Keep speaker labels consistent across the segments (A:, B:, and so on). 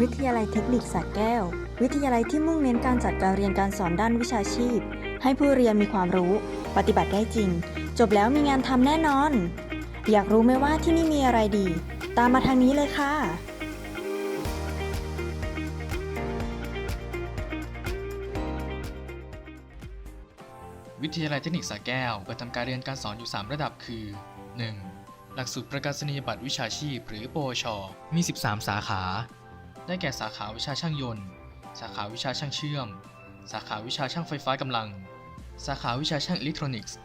A: วิทยาลัยเทคนิคสระแก้ว วิทยาลัยที่มุ่งเน้นการจัดการเรียนการสอนด้านวิชาชีพ ให้ผู้เรียนมีความรู้ ปฏิบัติได้จริง จบแล้วมีงานทำแน่นอน อยากรู้ไหมว่าที่นี่มีอะไรดี ตามมาทางนี้เลยค่ะ
B: วิทยาลัยเทคนิคสระแก้วเปิดทำการเรียนการสอนอยู่ 3 ระดับคือ 1. หลักสูตรประกาศนียบัตรวิชาชีพ หรือปวช มี 13 สาขา ได้แก่สาขาวิชาช่างยนต์ สาขาวิชาช่างเชื่อม สาขาวิชาช่างไฟฟ้ากำลัง สาขาวิชาช่างอิเล็กทรอนิกส์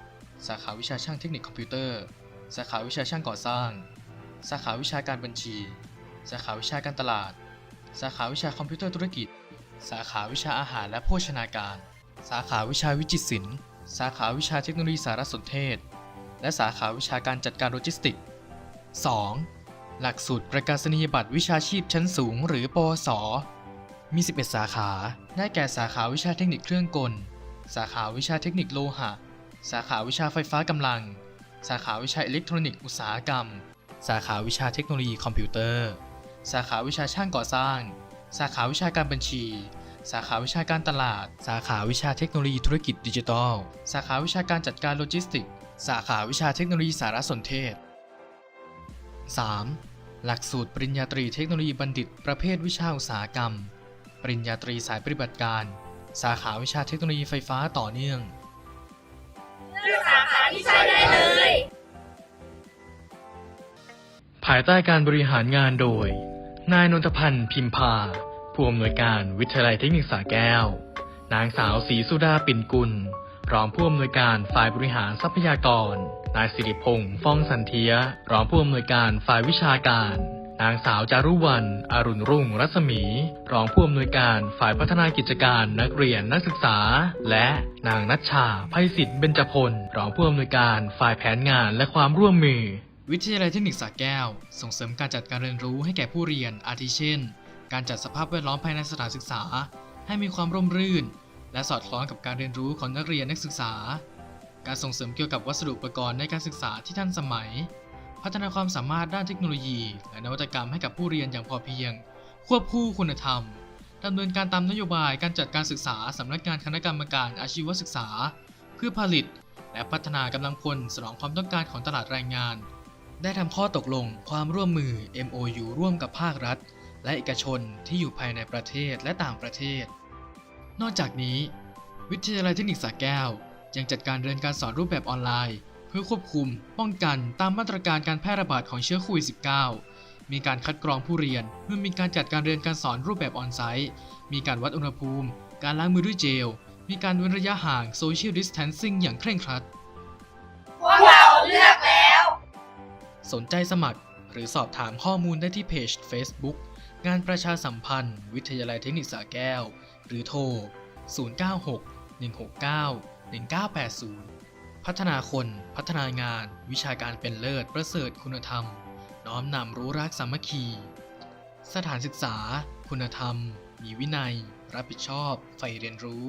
B: สาขาวิชาช่างเทคนิคคอมพิวเตอร์ สาขาวิชาช่างก่อสร้าง สาขาวิชาการบัญชี สาขาวิชาการตลาด สาขาวิชาคอมพิวเตอร์ธุรกิจ สาขาวิชาอาหารและโภชนาการ สาขาวิชาวิจิตรศิลป์ สาขาวิชาเทคโนโลยีสารสนเทศ และสาขาวิชาการจัดการโลจิสติกส์ 2. หลักสูตรประกาศนียบัตรวิชาชีพชั้นสูงหรือปวสมี 11 สาขา ได้แก่สาขาวิชาเทคนิคเครื่องกล สาขาวิชาเทคนิคโลหะ สาขาวิชาไฟฟ้ากำลัง สาขาวิชาอิเล็กทรอนิกส์อุตสาหกรรม สาขาวิชาเทคโนโลยีคอมพิวเตอร์ สาขาวิชาช่างก่อสร้าง สาขาวิชาการบัญชี สาขาวิชาการตลาด สาขาวิชาเทคโนโลยีธุรกิจดิจิทัล สาขาวิชาการจัดการโลจิสติกส์สาขาวิชาเทคโนโลยีสารสนเทศ 3. หลักสูตรปริญญาตรีเทคโนโลยีบัณฑิต ประเภทวิชาอุตสาหกรรม ปริญญาตรีสายปฏิบัติการ สาขาวิชาเทคโนโลยีไฟฟ้าต่อเนื่องภายใต้การบริหารงานโดย นายนนทพันธ์พิมพา ผู้อำนวยการวิทยาลัยเทคนิคสระแก้ว นางสาวศรีสุดาปิ่นกุล รองผู้อำนวยการฝ่ายบริหารทรัพยากร นายสิริพงษ์ฟ้องสันเทีย รองผู้อำนวยการฝ่ายวิชาการ นางสาวจารุวรรณอรุณรุ่งรัศมี รองผู้อำนวยการฝ่ายพัฒนากิจการนักเรียนนักศึกษา และนางนัชชาไพศิษฐ์เบญจพล รองผู้อำนวยการฝ่ายแผนงานและความร่วมมือ วิทยาลัยเทคนิคสระแก้ว ส่งเสริมการจัดการเรียนรู้ให้แก่ผู้เรียนอาทิเช่น การจัดสภาพแวดล้อมภายในสถานศึกษา ให้มีความร่มรื่น และสอดคล้องกับการเรียนรู้ของนักเรียนนักศึกษา การส่งเสริมเกี่ยวกับวัสดุอุปกรณ์ในการศึกษาที่ทันสมัย พัฒนาความสามารถด้านเทคโนโลยี และนวัตกรรมให้กับผู้เรียนอย่างพอเพียง ควบคู่คุณธรรมดำเนินการตามนโยบายการจัดการศึกษาสำนักงานคณะกรรมการอาชีวศึกษา เพื่อผลิต และพัฒนากำลังพลสนองความต้องการของตลาดแรงงาน ได้ทำข้อตกลงความร่วมมือ MOU ร่วมกับภาครัฐ และเอกชนที่อยู่ภายในประเทศและต่างประเทศ นอกจากนี้ วิทยาลัยเทคนิคสระแก้ว ยังจัดการเรียนการสอนรูปแบบออนไลน์ เพื่อควบคุม ป้องกันตามมาตรการการแพร่ระบาดของเชื้อโควิด -19 มีการคัดกรองผู้เรียนเมื่อมีการจัดการเรียนการสอนรูปแบบออนไซต์ มีการวัดอุณหภูมิ การล้างมือด้วยเจล มีการเว้นระยะห่าง Social Distancing อย่างเคร่งครัด
C: พวกเราเลือกแล้ว
B: สนใจสมัครหรือสอบถามข้อมูลได้ที่เพจ Facebook งานประชาสัมพันธ์ วิทยาลัยเทคนิคสระแก้ว หรือโทร 096 169 1980 พัฒนาคนพัฒนางาน วิชาการเป็นเลิศประเสริฐคุณธรรม น้อมนำรู้รักสามัคคี สถานศึกษา คุณธรรม มีวินัย รับผิดชอบ ใฝ่เรียนรู้